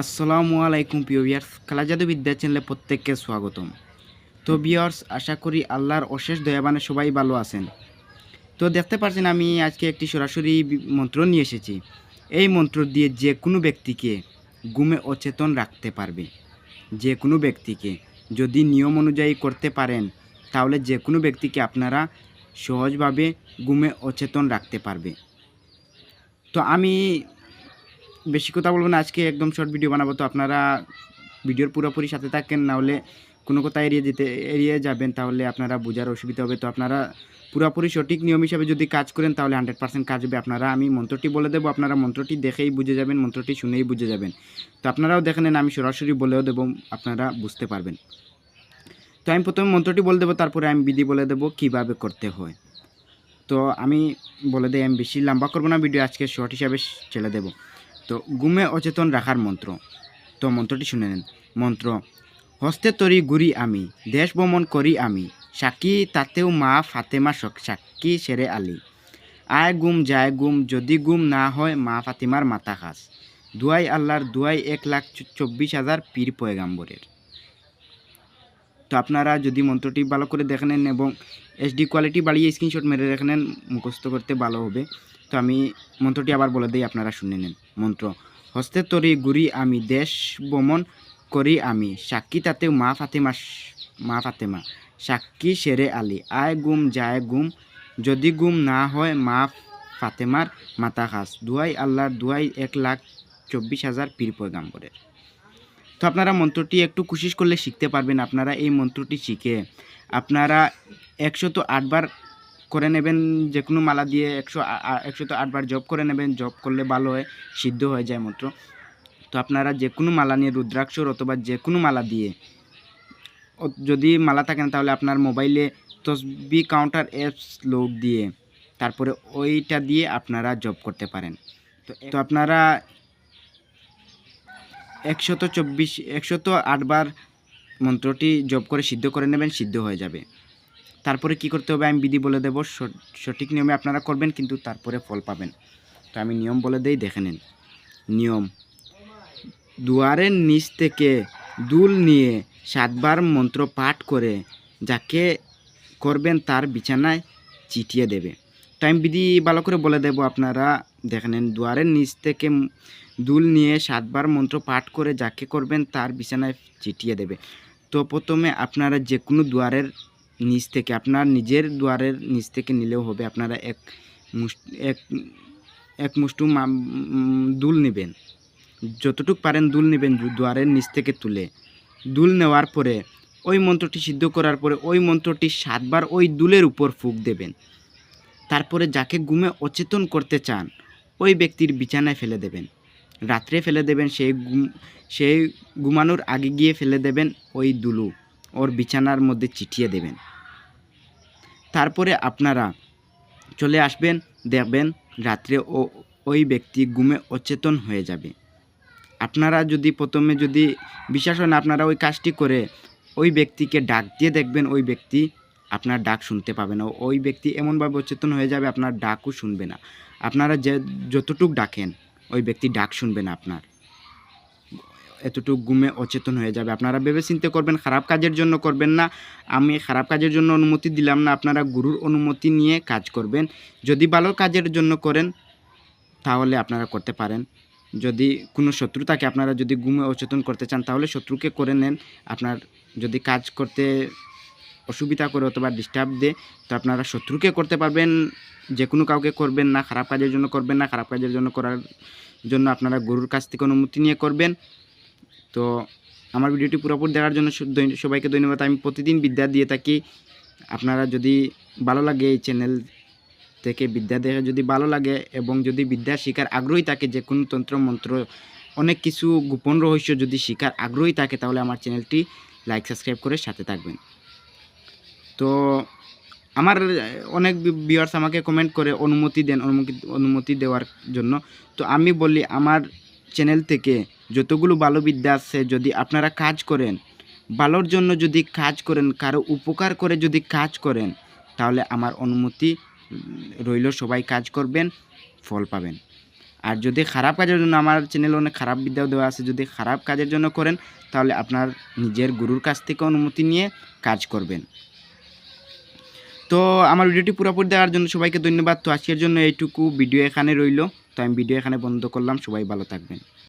আসসালামু আলাইকুম, প্রিয় বিয়ার্স খেলাজাদু বিদ্যা চ্যানেলে প্রত্যেককে স্বাগতম। তো বিয়ার্স আশা করি আল্লাহর অশেষ দয়াবানে সবাই ভালো আছেন। তো দেখতে পাচ্ছেন আমি আজকে একটি সরাসরি মন্ত্র নিয়ে এসেছি। এই মন্ত্র দিয়ে যে কোনো ব্যক্তিকে ঘুমে অচেতন রাখতে পারবে। যে কোনো ব্যক্তিকে। যদি নিয়ম অনুযায়ী করতে পারেন, তাহলে যে কোনো ব্যক্তিকে আপনারা সহজভাবে ঘুমে অচেতন রাখতে পারবে। তো আমি বেশি কথা বলব না, আজকে একদম শর্ট ভিডিও বানাবো, তো আপনারা ভিডিওর পুরোপুরি সাথে থাকেন, না হলে কোনো কথা এড়িয়ে যেতে, এড়িয়ে যাবেন, তাহলে আপনারা বোঝার অসুবিধা হবে। তো আপনারা পুরোপুরি সঠিক নিয়ম হিসাবে যদি কাজ করেন, তাহলে হান্ড্রেড পার্সেন্ট কাজ হবে। আপনারা, আমি মন্ত্রটি বলে দেবো, আপনারা মন্ত্রটি দেখেই বুঝে যাবেন, মন্ত্রটি শুনেই বুঝে যাবেন। তো আপনারাও দেখে নেন আমি সরাসরি বলেও দেবো, আপনারা বুঝতে পারবেন। তো আমি প্রথমে মন্ত্রটি বলে দেবো, তারপরে আমি বিধি বলে দেবো, কীভাবে করতে হয়। তো আমি বলে দিই, আমি বেশি লম্বা করব না ভিডিও আজকে শর্ট হিসাবে ছেড়ে দেবো। তো ঘুমে অচেতন রাখার মন্ত্র। তো মন্ত্রটি শুনে নেন। মন্ত্র, হস্তে তরি গুরি আমি, দেশ ভ্রমণ করি আমি, সাক্ষী তাতেও মা ফাতেমা সক- সাক্ষী সেরে আলী। আয় গুম, যায় গুম, যদি গুম না হয় মা ফাতিমার মাথা খাস। দুয়াই আল্লাহর দুয়াই এক লাখ চব্বিশ হাজার পীর পয়গাম্বরের। তো আপনারা যদি মন্ত্রটি ভালো করে দেখে নেন এবং এইচডি কোয়ালিটি বাড়িয়ে স্ক্রিনশট মেরে রেখে নেন, মুখস্থ করতে ভালো হবে। তো আমি মন্ত্রটি আবার বলে দিই, আপনারা শুনে নেন। মন্ত্র, হস্তে তরি গুরি আমি, দেশ ভ্রমণ করি আমি, সাক্ষী তাতে মা ফাতেমা মা ফাতেমা, সাক্ষী সেরে আলী, আয় গুম, যায় গুম, যদি গুম না হয় মা ফাতেমার মাতা খাস, দুয়াই আল্লাহর দুয়াই এক লাখ চব্বিশ হাজার পীর পয়গাম্বরের। তো আপনারা মন্ত্রটি একটু কোশিশ করলে শিখতে পারবেন, আপনারা এই মন্ত্রটি শিখে। আপনারা একশত আটবার করে নেবেন যে কোনো মালা দিয়ে একশো একশত আটবার জব করে নেবেন জব করলে ভালো হয় সিদ্ধ হয়ে যায় মাত্র। তো আপনারা যে কোনো মালা নিয়ে রুদ্রাক্ষর অথবা যে কোনো মালা দিয়ে ও- যদি মালা থাকে না তাহলে আপনার মোবাইলে তসবি কাউন্টার অ্যাপস লোড দিয়ে তারপরে ওইটা দিয়ে আপনারা জব করতে পারেন। তো তো আপনারা একশত চব্বিশ একশত আটবার মন্ত্রটি জব করে সিদ্ধ করে নেবেন সিদ্ধ হয়ে যাবে। তারপরে কি করতে হবে আমি বিধি বলে দেবো সঠিক নিয়মে আপনারা করবেন কিন্তু তারপরে ফল পাবেন। তো আমি নিয়ম বলে দেই, দেখে নিন। নিয়ম দুয়ারের নিচ থেকে দুল নিয়ে সাতবার মন্ত্র পাঠ করে যাকে করবেন তার বিছানায় চিটিয়ে দেবে। টাইম বিধি ভালো করে বলে দেব আপনারা, দেখে নেন দুয়ারের নিচ থেকে দুল নিয়ে সাতবার মন্ত্র পাঠ করে যাকে করবেন তার বিছানায় চিটিয়ে দেবে। তো প্রথমে আপনারা যে কোনো দুয়ারের নিচ থেকে, আপনার নিজের দুয়ারের নিচ থেকে নিলেও হবে, আপনারা এক এক এক মুষ্টু দুল নেবেন। যতটুক পারেন দুল নেবেন দুয়ারের নিচ থেকে তুলে। দুল নেওয়ার পরে, ওই মন্ত্রটি সিদ্ধ করার পরে, ওই মন্ত্রটি সাতবার ওই দুলের উপর ফুক দেবেন। তারপরে যাকে ঘুমে অচেতন করতে চান, ওই ব্যক্তির বিছানায় ফেলে দেবেন। রাত্রে ফেলে দেবেন সেই গুম সেই ঘুমানোর আগে গিয়ে ফেলে দেবেন ওই দুলু। ওর বিছানার মধ্যে চিঠিয়ে দেবেন। তারপরে আপনারা চলে আসবেন, দেখবেন রাত্রে ও ওই ব্যক্তি ঘুমে অচেতন হয়ে যাবে। আপনারা যদি প্রথমে যদি বিশ্বাস হয় না আপনারা ওই কাজটি করে ওই ব্যক্তিকে ডাক দিয়ে দেখবেন, ওই ব্যক্তি আপনার ডাক শুনতে পাবে না। ওই ব্যক্তি এমনভাবে অচেতন হয়ে যাবে, আপনার ডাকও শুনবে না। আপনারা যে, যতটুক ডাকেন, ওই ব্যক্তি ডাক শুনবে না আপনার। এতটুক ঘুমে অচেতন হয়ে যাবে। আপনারা ভেবে চিন্তে করবেন, খারাপ কাজের জন্য করবেন না। আমি খারাপ কাজের জন্য অনুমতি দিলাম না, আপনারা গুরুর অনুমতি নিয়ে কাজ করবেন। যদি ভালো কাজের জন্য করেন, তাহলে আপনারা করতে পারেন। যদি কোনো শত্রু থাকে, আপনারা যদি ঘুমে অচেতন করতে চান, তাহলে শত্রুকে করে নেন। আপনার যদি কাজ করতে অসুবিধা করে অথবা ডিস্টার্ব দেয় তো আপনারা শত্রুকে করতে পারবেন। যে কোনো কাউকে করবেন না, খারাপ কাজের জন্য করবেন না। খারাপ কাজের জন্য করার জন্য আপনারা গরুর কাছ থেকে অনুমতি নিয়ে করবেন। তো আমার ভিডিওটি পুরোপুরি দেখার জন্য সবাইকে ধন্যবাদ। আমি প্রতিদিন বিদ্যা দিয়ে থাকি। আপনারা যদি ভালো লাগে এই চ্যানেল থেকে বিদ্যা দেখে যদি ভালো লাগে এবং যদি বিদ্যা শিকার আগ্রহী থাকে যে কোনো তন্ত্র, মন্ত্র, অনেক কিছু গোপন রহস্য যদি শিকার আগ্রহী থাকে তাহলে আমার চ্যানেলটি লাইক, সাবস্ক্রাইব করে সাথে থাকবেন। তো আমার অনেক ভিউয়ার্স আমাকে কমেন্ট করে অনুমতি দেন, অনুমতি অনুমতি দেওয়ার জন্য। তো আমি বলি, আমার চ্যানেল থেকে যতগুলো ভালো বিদ্যা আছে যদি আপনারা কাজ করেন ভালোর জন্য যদি কাজ করেন, কারও উপকার করে যদি কাজ করেন, তাহলে আমার অনুমতি রইল, সবাই কাজ করবেন, ফল পাবেন। আর যদি খারাপ কাজের জন্য আমার চ্যানেলে অনেক খারাপ বিদ্যাও দেওয়া আছে, যদি খারাপ কাজের জন্য করেন, তাহলে আপনার নিজের গুরুর কাছ থেকে অনুমতি নিয়ে কাজ করবেন। তো আমার ভিডিওটি পুরোপুরি দেওয়ার জন্য সবাইকে ধন্যবাদ। তো আজকের জন্য এইটুকু। ভিডিও এখানে রইল। তো আমি ভিডিও এখানে বন্ধ করলাম সবাই ভালো থাকবেন।